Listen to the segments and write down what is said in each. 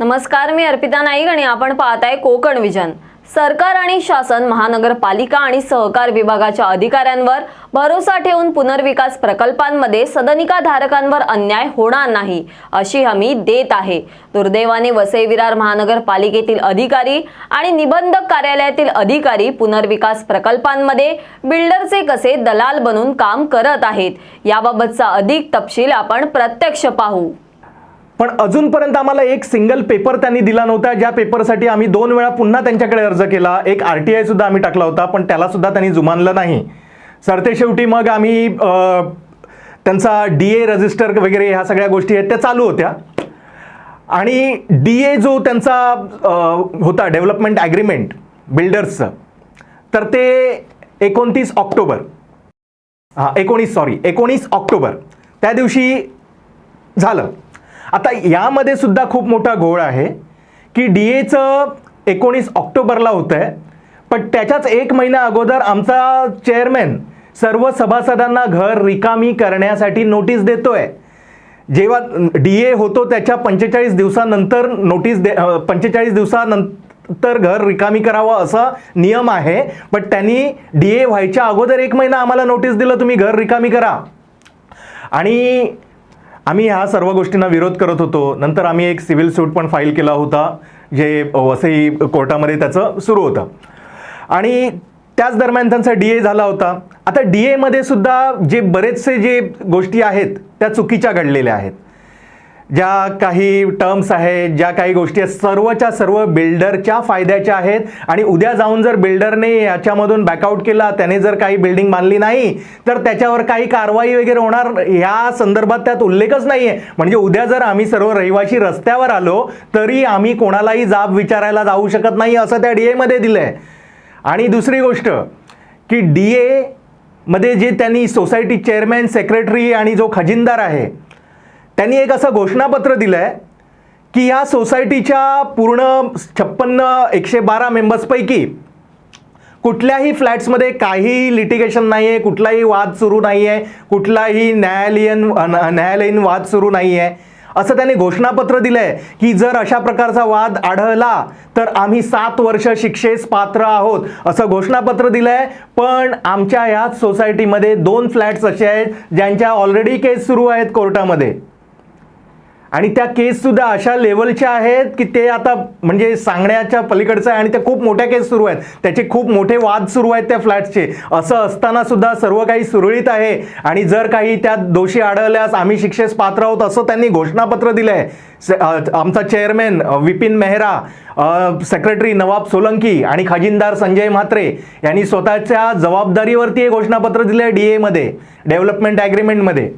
नमस्कार मी अर्पिता नाईक आणि आपण पाहताय कोकण विजन. सरकार आणि शासन महानगरपालिका आणि सहकार विभागाच्या अधिकाऱ्यांवर भरोसा ठेवून पुनर्विकास प्रकल्पांमध्ये सदनिका धारकांवर अन्याय होणार नाही अशी हमी देत आहे. दुर्दैवाने वसई विरार महानगरपालिकेतील अधिकारी आणि निबंधक कार्यालयातील अधिकारी पुनर्विकास प्रकल्पांमध्ये बिल्डरचे कसे दलाल बनून काम करत आहेत याबाबतचा अधिक तपशील आपण प्रत्यक्ष पाहू. पण अजूनपर्यंत आम्हाला एक सिंगल पेपर त्यांनी दिला नव्हता. ज्या पेपरसाठी आम्ही दोन वेळा पुन्हा त्यांच्याकडे अर्ज केला. एक आर टी आय सुद्धा आम्ही टाकला होता पण त्याला सुद्धा त्यांनी जुमानलं नाही. सरतेशेवटी मग आम्ही त्यांचा डी ए रजिस्टर वगैरे ह्या सगळ्या गोष्टी आहेत त्या चालू होत्या. आणि डी ए जो त्यांचा होता डेव्हलपमेंट ॲग्रीमेंट बिल्डर्सचं तर ते एकोणतीस ऑक्टोबर. हां एकोणीस सॉरी एकोणीस ऑक्टोबर. त्या दिवशी झालं. आता यामध्ये सुद्धा खूप मोठा घोळ आहे की डी एचं एकोणीस ऑक्टोबरला होतं आहे पण त्याच्याच एक महिना अगोदर आमचा चेअरमॅन सर्व सभासदांना घर रिकामी करण्यासाठी नोटीस देतोय. जेव्हा डी ए होतो त्याच्या पंचेचाळीस दिवसानंतर नोटीस दे पंचेचाळीस दिवसानंतर घर रिकामी करावं असा नियम आहे पण त्यांनी डी ए व्हायच्या अगोदर एक महिना आम्हाला नोटीस दिलं तुम्ही घर रिकामी करा. आणि आम्ही ह्या सर्व गोष्टींना विरोध करत होतो. नंतर आम्ही एक सिव्हिल सूट पण फाईल केला होता जे वसई कोर्टामध्ये त्याचं सुरू होतं. आणि त्याच दरम्यान त्यांचा डी ए झाला होता. आता डी एमध्ये सुद्धा जे बरेचसे जे गोष्टी आहेत त्या चुकीच्या घडलेल्या आहेत. ज्या काही टर्म्स आहेत ज्या काही गोष्टी आहेत सर्वच्या सर्व बिल्डरच्या फायद्याच्या आहेत. आणि उद्या जाऊन जर बिल्डरने याच्यामधून बॅकआउट केला त्याने जर काही बिल्डिंग बांधली नाही तर त्याच्यावर काही कारवाई वगैरे होणार ह्या संदर्भात त्यात उल्लेखच नाही आहे म्हणजे उद्या जर आम्ही सर्व रहिवाशी रस्त्यावर आलो तरी आम्ही कोणालाही जाब विचारायला जाऊ शकत नाही असं त्या डी एमध्ये दिलं आहे आणि दुसरी गोष्ट की डी एमध्ये जे त्यांनी सोसायटी चेअरमॅन सेक्रेटरी आणि जो खजिनदार आहे त्यांनी एक असं घोषणापत्र दिलं आहे की या सोसायटीच्या पूर्ण छप्पन्न एकशे बारा मेंबर्सपैकी कुठल्याही फ्लॅट्समध्ये काही लिटिगेशन नाही आहे कुठलाही वाद सुरू नाही आहे कुठलाही न्यायालयीन न्यायालयीन वाद सुरू नाही आहे असं त्यांनी घोषणापत्र दिलं आहे की जर अशा प्रकारचा वाद आढळला तर आम्ही सात वर्ष शिक्षेस पात्र आहोत असं घोषणापत्र दिलं आहे पण आमच्या याच सोसायटीमध्ये दोन फ्लॅट्स असे आहेत ज्यांच्या ऑलरेडी केस सुरू आहेत कोर्टामध्ये. आणि त्या केससुद्धा अशा लेवलच्या आहेत की ते आता म्हणजे सांगण्याच्या पलीकडचं आहे आणि त्या खूप मोठ्या केस सुरू आहेत. त्याचे खूप मोठे वाद सुरू आहेत त्या फ्लॅटचे असं असताना सुद्धा सर्व काही सुरळीत आहे. आणि जर काही त्यात दोषी आढळल्यास आम्ही शिक्षेस पात्र आहोत असं त्यांनी घोषणापत्र दिलं आहे आमचा चेअरमॅन विपिन मेहरा सेक्रेटरी नवाब सोलंकी आणि खजिनदार संजय म्हात्रे यांनी स्वतःच्या जबाबदारीवरती हे घोषणापत्र दिलं आहे डी एमध्ये डेव्हलपमेंट ॲग्रीमेंटमध्ये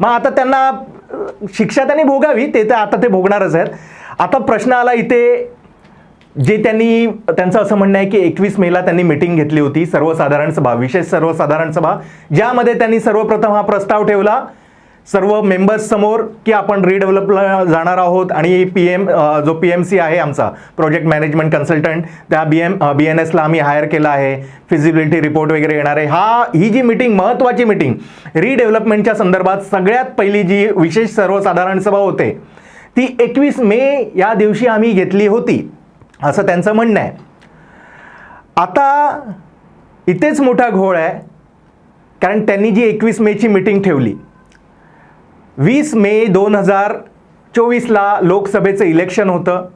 मग आता त्यांना शिक्षा त्यांनी भोगावी ते तर आता ते भोगणारच आहेत. आता प्रश्न आला इथे जे त्यांनी त्यांचं असं म्हणणं आहे की एकवीस मेला त्यांनी मिटिंग घेतली होती सर्वसाधारण सभा विशेष सर्वसाधारण सभा ज्यामध्ये त्यांनी सर्वप्रथम हा प्रस्ताव ठेवला. सर्व मेंबर्स समोर की आपण रिडेव्हलपला जाणार आहोत आणि पी एम जो पी एम सी आहे आमचा प्रोजेक्ट मॅनेजमेंट कन्सल्टंट त्या बी एम बी एन एसला आम्ही हायर केला आहे. फिजिबिलिटी रिपोर्ट वगैरे येणार आहे. हा ही जी मिटिंग महत्त्वाची मिटिंग रिडेव्हलपमेंटच्या संदर्भात सगळ्यात पहिली जी विशेष सर्वसाधारण सभा होते ती एकवीस मे या दिवशी आम्ही घेतली होती असं त्यांचं म्हणणं आहे. आता इथेच मोठा घोळ आहे कारण त्यांनी जी एकवीस मेची मिटिंग ठेवली वीस मे दोन हजार चोवीसला लोकसभेचं इलेक्शन होतं.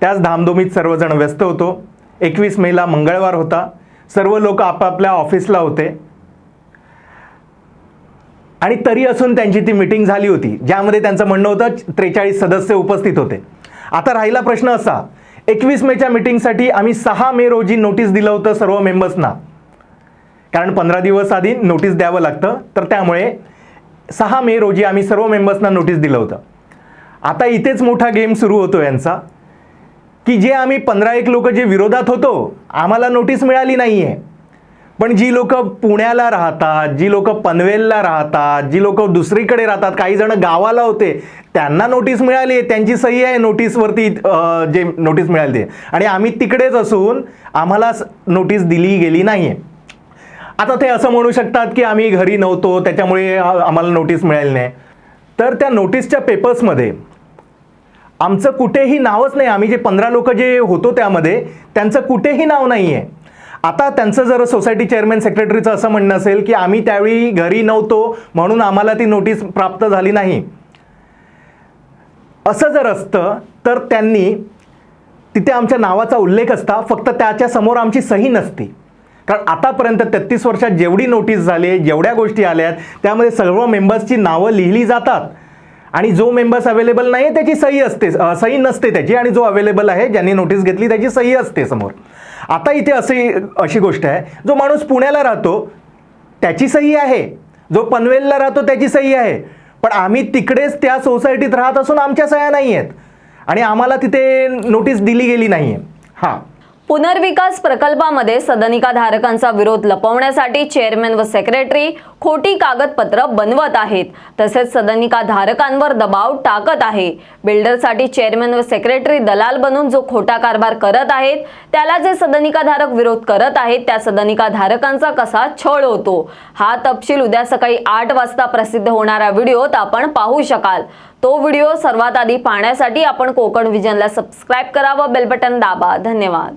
त्याच धामधुमीत सर्वजण व्यस्त होतो. एकवीस मेला मंगळवार होता. सर्व लोक आपापल्या ऑफिसला होते. आणि तरी असून त्यांची ती मिटिंग झाली होती ज्यामध्ये त्यांचं म्हणणं होतं त्रेचाळीस सदस्य उपस्थित होते. आता राहिला प्रश्न असा एकवीस मेच्या मिटिंगसाठी आम्ही सहा मे रोजी नोटीस दिलं होतं सर्व मेंबर्सना. कारण पंधरा दिवस आधी नोटीस द्यावं लागतं तर त्यामुळे सहा मे रोजी आम्ही सर्व मेंबर्सना नोटीस दिलं होतं. आता इथेच मोठा गेम सुरू होतो यांचा. की जे आम्ही पंधरा एक लोक जे विरोधात होतो आम्हाला नोटीस मिळाली नाही आहे पण जी लोक पुण्याला राहतात जी लोक पनवेलला राहतात जी लोक दुसरीकडे राहतात काही जण गावाला होते त्यांना नोटीस मिळाली आहे त्यांची सही आहे नोटीसवरती जे नोटीस मिळाली आहे. आणि आम्ही तिकडेच असून आम्हाला स- नोटीस दिली गेली नाही आहे आता ते असं म्हणू शकतात की आम्ही घरी नव्हतो त्याच्यामुळे आम्हाला नोटीस मिळाली नाही. तर त्या नोटीसच्या पेपर्समध्ये आमचं कुठेही नावच नाही. आम्ही जे पंधरा लोक जे होतो त्यामध्ये त्यांचं कुठेही नाव नाही आहे आता त्यांचं जर सोसायटी चेअरमॅन सेक्रेटरीचं असं म्हणणं असेल की आम्ही त्यावेळी घरी नव्हतो म्हणून आम्हाला ती नोटीस प्राप्त झाली नाही. असं जर असतं तर त्यांनी तिथे आमच्या नावाचा उल्लेख असता फक्त त्याच्यासमोर आमची सही नसती. कारण आतापर्यंत तेहतीस वर्षात जेवढी नोटीस झाली जेवढ्या गोष्टी आल्यात त्यामध्ये सर्व मेंबर्सची नावं लिहिली जातात. आणि जो मेंबर्स अवेलेबल नाही आहे त्याची सही असते सही नसते त्याची आणि जो अवेलेबल आहे ज्यांनी नोटीस घेतली त्याची सही असते समोर. आता इथे अशी अशी गोष्ट आहे जो माणूस पुण्याला राहतो त्याची सही आहे. जो पनवेलला राहतो त्याची सही आहे. पण आम्ही तिकडेच त्या सोसायटीत राहत असून आमच्या सह्या नाही आहेत आणि आम्हाला तिथे नोटीस दिली गेली नाही आहे हां. पुनर्विकास प्रकल्पामध्ये सदनिका धारकांचा विरोध लपवण्यासाठी चेअरमॅन व सेक्रेटरी खोटी कागदपत्र बनवत आहेत. तसेच सदनिका धारकांवर दबाव टाकत आहे. बिल्डरसाठी चेअरमॅन व सेक्रेटरी दलाल बनून जो खोटा कारभार करत आहेत त्याला जे सदनिका धारक विरोध करत आहेत त्या सदनिका धारकांचा कसा छळ होतो? हा तपशील उद्या सकाळी आठ वाजता प्रसिद्ध होणाऱ्या व्हिडिओत आपण पाहू शकाल. तो व्हिडिओ सर्वात आधी पाहण्यासाठी आपण कोकण विजनला सबस्क्राईब करा व बेल बटन दाबा. धन्यवाद.